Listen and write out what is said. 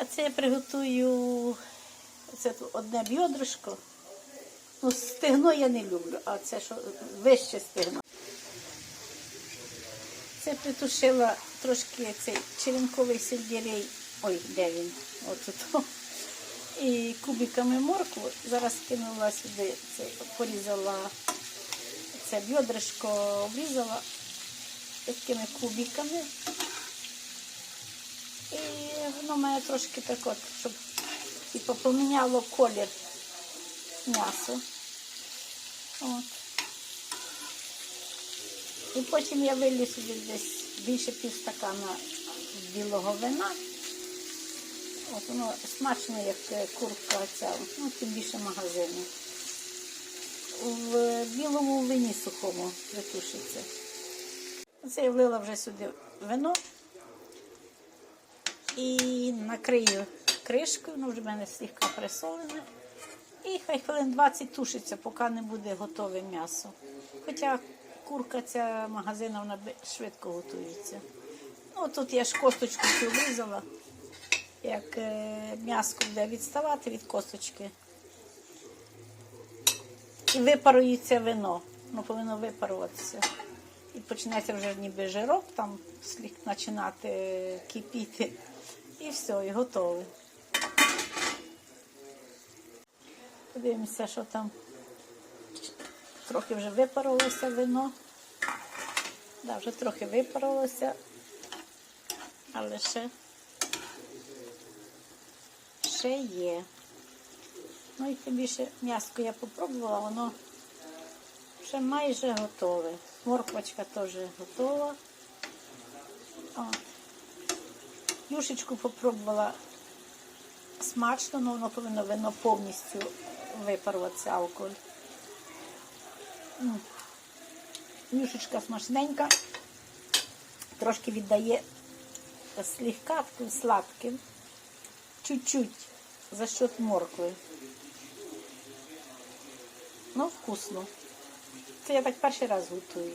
А це я приготую це одне бьодришко. Ну, стегно я не люблю, а це що вище стегно. Це притушила трошки цей черенковий сельдерей. Ой, де він? От тут. І кубиками моркву. Зараз кинула сюди, це, порізала це бьодришко, обрізала такими кубиками. І воно має трошки так от, щоб типу, поміняло колір м'ясо. І потім я вилью сюди десь більше півстакана білого вина. От воно смачно, як е, курка ця, ну тим більше магазину. В білому вині сухому витушиться. Це я влила вже сюди вино і накрию кришкою, воно вже в мене слегка присолене. І хай хвилин 20 тушиться, поки не буде готове м'ясо. Хоча курка ця магазина вона швидко готується. Ну, тут я ж косточку вирізала, як е, м'яско буде відставати від косточки. І випарується вино. Воно повинно випаруватися. І починається вже ніби жирок, там слід починати кипіти. І все, і готове. Подивимося, що там. Трохи вже випарилося вино. Да, вже трохи випарилося, але ще, ще є. Ну і тим більше м'яско я попробувала, воно вже майже готове. Морквочка теж готова. От. Юшечку попробувала смачно, але воно повинно вино повністю випаруватися алкоголь. Юшечка смачненька, трошки віддає слегка таким сладким, чуть-чуть за счет моркви. Ну, вкусно. Це я так перший раз готую.